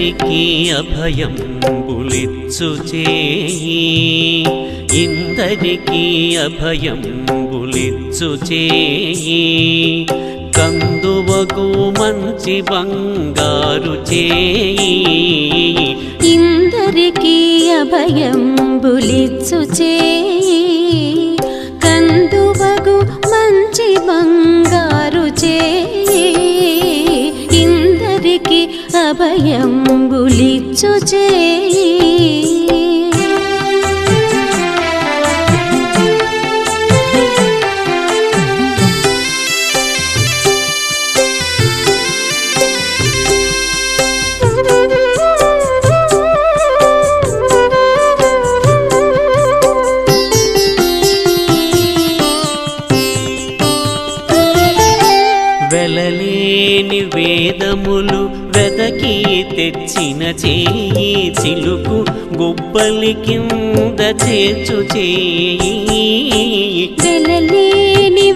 ఇందరికి అభయం బులిచ్చు చేయి ఇందరికీ అభయం బులిచ్చు చేయి కందువకు మంచి బంగారు చేయి. ఇందరికీ అభయం బులిచ్చు చేయి చూచే. వెలలేని వేదములు తెచ్చిన చేయి చిలుకు గుబ్బలి కింద చేర్చు చేయి.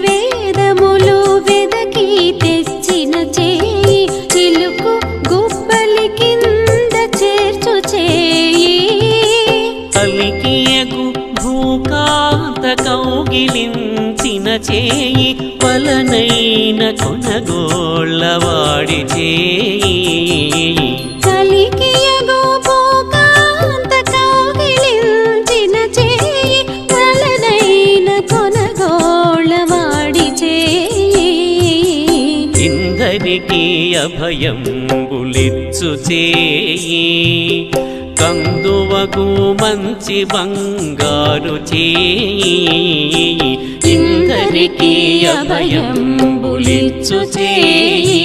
వేదములు వెదకి తెచ్చిన చేయి చిలుకు గుబ్బలి కింద చేర్చు చేయి. కలికియకు భూకాంత కౌగిలించిన చేయి కొనగోళ్ళవాడి చేయి ఇందరికి అభయం బులిచ్చు చేయి మగు మంచి బంగారు చేయి. ఇందరికి అభయం బులిచ్చు చేయి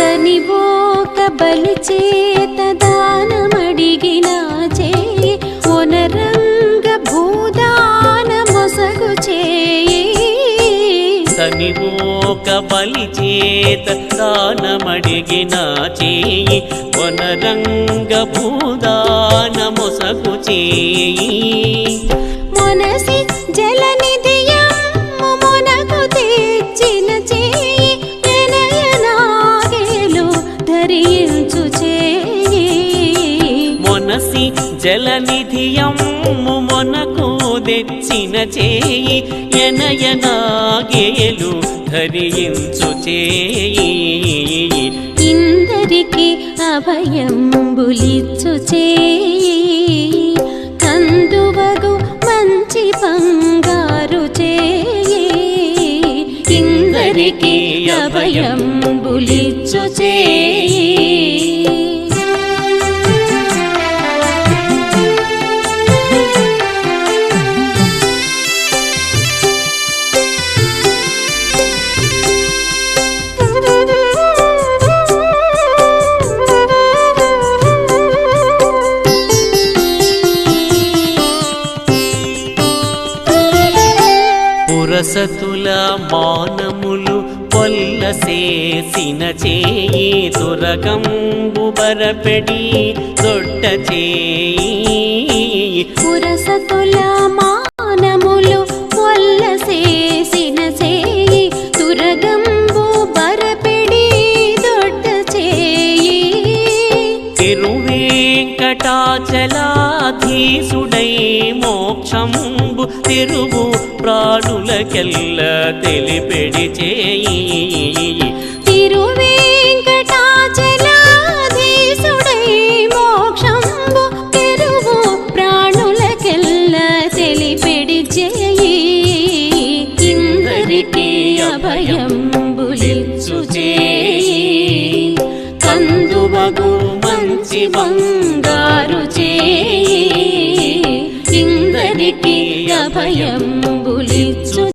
తనివోక బలి చేత దానమడిగిన చేయి. ఒనరంగ సనివోక బలి చేత దానమడిగిన చేయి వనరంగ భూదాన మొసగు చేయి. మొనసి జలనిధియమ్ము మొనకు తెచ్చిన చేయి ఎనయనాగేలు ధరించు చేయి. ఇందరికి అభయం బులిచ్చు చేయి. కందువగు మంచి బంగారు చేయి. ఇందరికి అభయం బులిచ్చు చేయి. పురసతుల మానములు పొల్లసేసిన చేయి తురగంబు బరపెడి దొడ్డ చేయి. పురసతుల మానములు పొల్లసేసిన చేయి తురగంబు బరపెడి దొడ్డ చేయి. తిరువేంకటాచలాధీసుడై మోక్షంబు తెరువు ప్రాణులకెల్ల తెలిపెడి చేయి. ఇందరికీ అభయం కందువగు మంచి బంగారు చేయి. అందరికీ అభయం బులిచ్చు